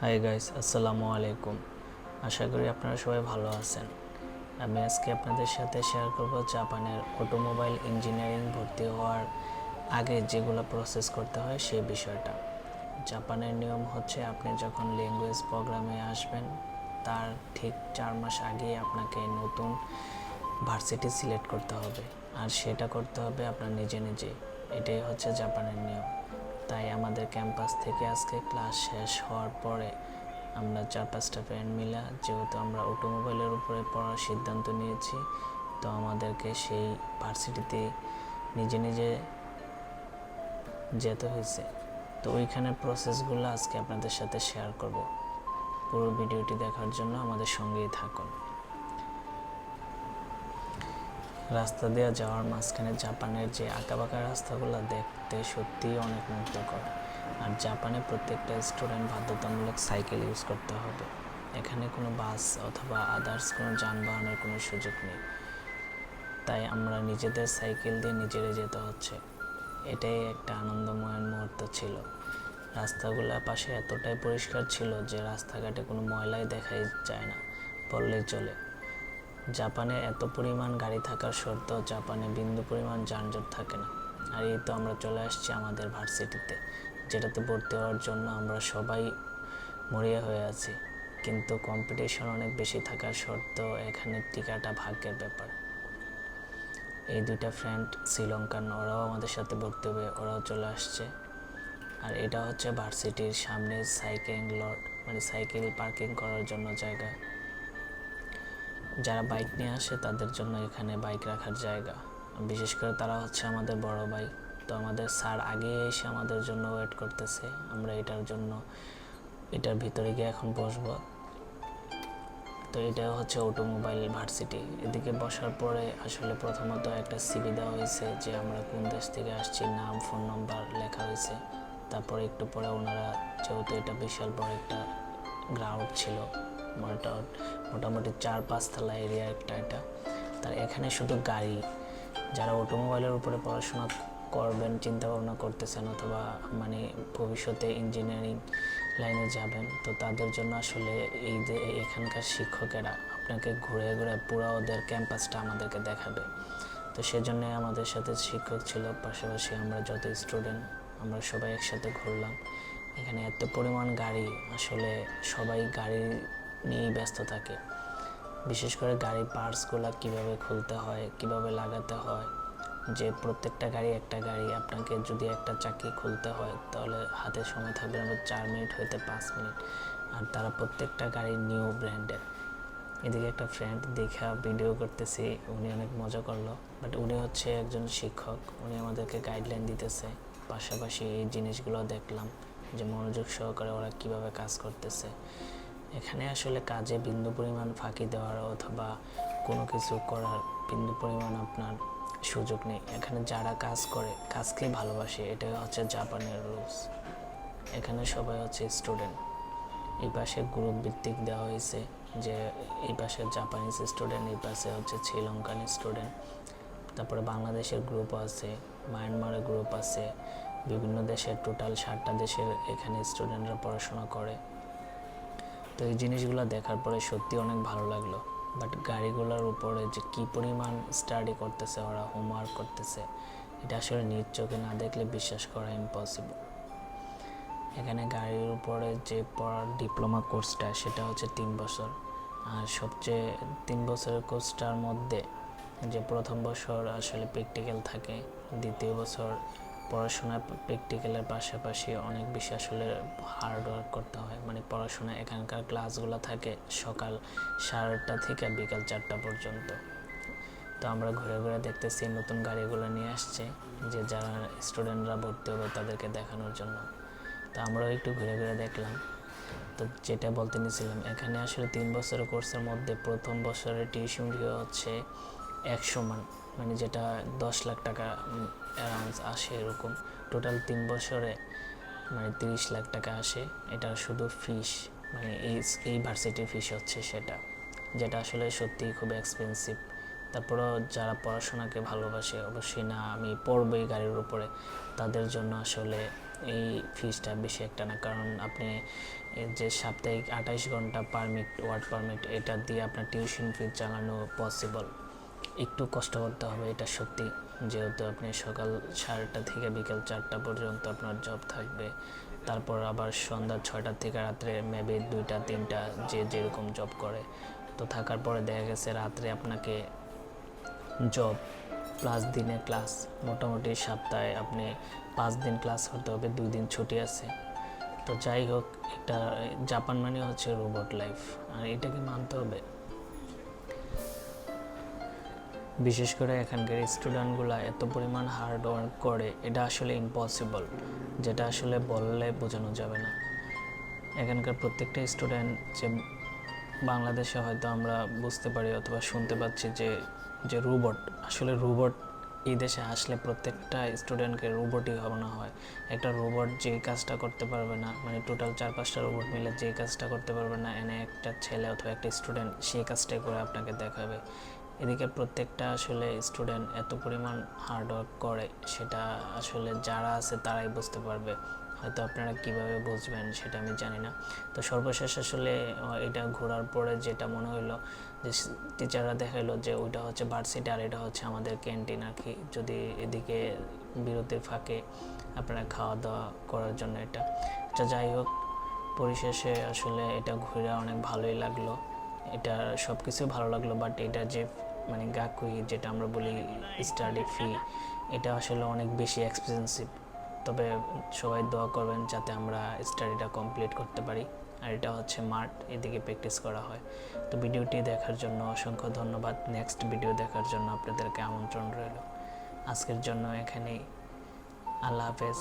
Hi guys আসসালামু আলাইকুম আশা করি আপনারা সবাই ভালো আছেন। আমি আজকে আপনাদের সাথে শেয়ার করব জাপানের অটোমোবাইল ইঞ্জিনিয়ারিং ভর্তি হওয়ার আগে যেগুলো প্রসেস করতে হয় সেই বিষয়টা। জাপানের নিয়ম হচ্ছে আপনি যখন ল্যাঙ্গুয়েজ প্রোগ্রামে আসবেন, তার ঠিক চার মাস আগেই আপনাকে নতুন ভার্সিটি সিলেক্ট করতে হবে। আর সেটা করতে হবে আপনার নিজে নিজে। এটাই হচ্ছে জাপানের নিয়ম। তাই আমাদের ক্যাম্পাস থেকে আজকে ক্লাস শেষ হওয়ার পরে আমরা চার পাঁচটা ফ্রেন্ড মিলে, যেহেতু আমরা অটোমোবাইলের উপরে পড়ার সিদ্ধান্ত নিয়েছি, তো আমাদেরকে সেই ভার্সিটিতে নিজে নিজে যেতে হয়েছে। তো ওইখানের প্রসেসগুলো আজকে আপনাদের সাথে শেয়ার করব। পুরো ভিডিওটি দেখার জন্য আমাদের সঙ্গেই থাকুন। রাস্তা দিয়ে যাওয়ার মাঝখানে জাপানের যে আঁকাবাঁকা রাস্তাগুলো দেখতে সত্যিই অনেক মুগ্ধকর। আর জাপানে প্রত্যেকটা স্টুডেন্ট বাধ্যতামূলক সাইকেল ইউজ করতে হবে। এখানে কোনো বাস অথবা আদার্স কোনো যানবাহনের কোনো সুযোগ নেই। তাই আমরা নিজেদের সাইকেল দিয়ে নিজেরে যেতে হচ্ছে। এটাই একটা আনন্দময় মুহূর্ত ছিল। রাস্তাগুলোর পাশে এতটাই পরিষ্কার ছিল যে রাস্তাঘাটে কোনো ময়লাই দেখাই যায় না, বললেই চলে। জাপানে এত পরিমাণ গাড়ি থাকার সত্ত্বেও জাপানে বিন্দু পরিমাণ যানজট থাকে না। আর এই তো আমরা চলে আসছি আমাদের ভার্সিটিতে, যেটাতে ভর্তি হওয়ার জন্য আমরা সবাই মরিয়া হয়ে আছি। কিন্তু কম্পিটিশন অনেক বেশি থাকার সত্ত্বেও এখানে টিকাটা ভাগ্যের ব্যাপার। এই দুইটা ফ্রেন্ড শ্রীলঙ্কান ওরাও আমাদের সাথে ভর্তি হবে ওরাও চলে আসছে। আর এটা হচ্ছে ভার্সিটির সামনে সাইকেল লট মানে সাইকেল পার্কিং করার জন্য জায়গা। যারা বাইক নিয়ে আসে, তাদের জন্য এখানে বাইক রাখার জায়গা। বিশেষ করে তারা হচ্ছে আমাদের বড় ভাই। তো আমাদের স্যার আগে এসে আমাদের জন্য ওয়েট করতেছে। আমরা এটার জন্য, এটার ভিতরে গিয়ে এখন বসবো। তো এটা হচ্ছে অটোমোবাইল ভার্সিটি। এদিকে বসার পরে আসলে প্রথমত একটা সিবি দেওয়া হয়েছে যে আমরা কোন দেশ থেকে আসছি, নাম, ফোন নাম্বার লেখা হয়েছে। তারপরে একটু পরে ওনারা, যেহেতু এটা বিশাল বড় একটা গ্রাউন্ড ছিল মোটা মোটামুটি চার পাঁচতলা এরিয়া একটা এটা। তার এখানে শুধু গাড়ি। যারা অটোমোবাইলের উপরে পড়াশোনা করবেন চিন্তা ভাবনা করতেছেন অথবা মানে ভবিষ্যতে ইঞ্জিনিয়ারিং লাইনে যাবেন, তো তাদের জন্য আসলে এই যে এখানকার শিক্ষকেরা আপনাকে ঘুরে ঘুরে পুরো ওদের ক্যাম্পাসটা আমাদেরকে দেখাবে। তো সেজন্য আমাদের সাথে শিক্ষক ছিল, পাশাপাশি আমরা যত স্টুডেন্ট আমরা সবাই একসাথে ঘুরলাম। এখানে এত পরিমাণ গাড়ি, আসলে সবাই গাড়ি নিয়েই ব্যস্ত থাকে। বিশেষ করে গাড়ির পার্টসগুলো কীভাবে খুলতে হয়, কীভাবে লাগাতে হয়, যে প্রত্যেকটা গাড়ি একটা গাড়ি, আপনাকে যদি একটা চাকি খুলতে হয়, তাহলে হাতে সময় থাকবে আমরা চার মিনিট হইতে পাঁচ মিনিট। আর তারা প্রত্যেকটা গাড়ি নিউ ব্র্যান্ডের। এদিকে একটা ফ্রেন্ড দেখা ভিডিও করতেছি, উনি অনেক মজা করল। বাট উনি হচ্ছে একজন শিক্ষক, উনি আমাদেরকে গাইডলাইন দিতেছে। পাশাপাশি এই জিনিসগুলো দেখলাম, যে মনোযোগ সহকারে ওরা কীভাবে কাজ করতেছে। এখানে আসলে কাজে বিন্দু পরিমাণ ফাঁকি দেওয়ার অথবা কোনো কিছু করার বিন্দু পরিমাণ আপনার সুযোগ নেই। এখানে যারা কাজ করে কাজকেই ভালোবাসে, এটা হচ্ছে জাপানের রুলস। এখানে সবাই হচ্ছে স্টুডেন্ট। এই পাশে গ্রুপ ভিত্তিক দেওয়া হয়েছে যে এই পাশে জাপানিজ স্টুডেন্ট, এই পাশে হচ্ছে শ্রীলঙ্কান স্টুডেন্ট। তারপরে বাংলাদেশের গ্রুপ আছে, মায়ানমারের গ্রুপ আছে, বিভিন্ন দেশের টোটাল ষাটটা দেশের এখানে স্টুডেন্টরা পড়াশোনা করে। তো এই জিনিসগুলো দেখার পরে সত্যি অনেক ভালো লাগল। বাট গাড়িগুলোর উপরে যে কী পরিমাণ স্টাডি করতেছে ওরা হোমওয়ার্ক করতেছে, এটা আসলে নিজ চোখে না দেখলে বিশ্বাস করা ইম্পসিবল এখানে গাড়ির উপরে যে পড়ার ডিপ্লোমা কোর্সটা সেটা হচ্ছে তিন বছর। আর সবচেয়ে তিন বছরের কোর্সটার মধ্যে যে প্রথম বছর আসলে প্র্যাকটিক্যাল থাকে, দ্বিতীয় বছর পড়াশোনা প্র্যাকটিক্যালের পাশাপাশি অনেক বেশি আসলে হার্ড ওয়ার্ক করতে হয়। মানে পড়াশোনা, এখানকার ক্লাসগুলো থাকে সকাল সাড়ে আটটা থেকে বিকাল চারটা পর্যন্ত। তো আমরা ঘুরে ঘুরে দেখতেছি নতুন গাড়িগুলো নিয়ে আসছে, যে যারা স্টুডেন্টরা ভর্তি হবে তাদেরকে দেখানোর জন্য। তো আমরাও একটু ঘুরে ঘুরে দেখলাম। তো যেটা বলতে নিয়েছিলাম, এখানে আসলে তিন বছরের কোর্সের মধ্যে প্রথম বছরের টিউশন হচ্ছে একশো মান মানে যেটা দশ লাখ টাকা অ্যারাউন্ড আসে এরকম। টোটাল তিন বছরে মানে তিরিশ লাখ টাকা আসে। এটা শুধু ফিস মানে এই এই ভার্সিটির ফিস হচ্ছে সেটা, যেটা আসলে সত্যিই খুব এক্সপেন্সিভ তারপরেও যারা পড়াশোনাকে ভালোবাসে, অবশ্যই না, আমি পড়বই গাড়ির উপরে। তাদের জন্য আসলে এই ফিসটা বেশি একটা না। কারণ আপনি যে সাপ্তাহিক আঠাইশ ঘণ্টা পারমিট ওয়ার্ড পারমিট এটা দিয়ে আপনার টিউশন ফি চালানো পসিবল একটু কষ্ট করতে হবে, এটা সত্যি। যেহেতু আপনি সকাল সাড়েটা থেকে বিকেল চারটা পর্যন্ত আপনার জব থাকবে, তারপর আবার সন্ধ্যা ছয়টা থেকে রাত্রে মেবি দুইটা, তিনটা, যে যেরকম জব করে। তো থাকার পরে দেখা গেছে রাত্রে আপনাকে জব প্লাস দিনে ক্লাস মোটামুটি সপ্তাহে আপনি পাঁচ দিন ক্লাস করতে হবে, দুই দিন ছুটি আছে। তো যাই হোক এটা জাপান মানে হচ্ছে রোবট লাইফ আর এটাকে মানতে হবে? বিশেষ করে এখানকার স্টুডেন্টগুলো এত পরিমাণ হার্ড ওয়ার্ক করে, এটা আসলে ইম্পসিবল যেটা আসলে বললে বোঝানো যাবে না। এখানকার প্রত্যেকটা স্টুডেন্ট যে বাংলাদেশে হয়তো আমরা বুঝতে পারি অথবা শুনতে পাচ্ছি যে যে রোবট আসলে রোবট এই দেশে আসলে প্রত্যেকটা স্টুডেন্টকে রোবটই ভাবনা হয়। একটা রোবট যে কাজটা করতে পারবে না মানে টোটাল চার পাঁচটা রোবট মিলে যে কাজটা করতে পারবে না, এনে একটা ছেলে অথবা একটা স্টুডেন্ট সেই কাজটাই করে আপনাকে দেখাবে। এদিকে প্রত্যেকটা আসলে স্টুডেন্ট এত পরিমাণ হার্ডওয়ার্ক করে, সেটা আসলে যারা আছে তারাই বুঝতে পারবে। হয়তো আপনারা কীভাবে বুঝবেন সেটা আমি জানি না। তো সর্বশেষ আসলে এটা ঘোরার পরে যেটা মনে হলো যে টিচাররা দেখাইলো যে, ওইটা হচ্ছে ভার্সিটি আর এটা হচ্ছে আমাদের ক্যান্টিন আর কি যদি এদিকে বিরতির ফাঁকে আপনারা খাওয়া দাওয়া করার জন্য এটা। আচ্ছা যাই হোক, পরিশেষে আসলে এটা ঘুরে অনেক ভালোই লাগল। এটা সব কিছু ভালো লাগল বাট এটা যে মানে গাকুই, যেটা আমরা বলি স্টাডি ফি, এটা আসলে অনেক বেশি এক্সপেন্সিভ তবে সবাই দোয়া করবেন যাতে আমরা স্টাডিটা কমপ্লিট করতে পারি। আর এটা হচ্ছে মাঠ, এদিকে প্র্যাকটিস করা হয়। তো ভিডিওটি দেখার জন্য অসংখ্য ধন্যবাদ। নেক্সট ভিডিও দেখার জন্য আপনাদেরকে আমন্ত্রণ রইল। আজকের জন্য এখানেই। আল্লাহ হাফেজ।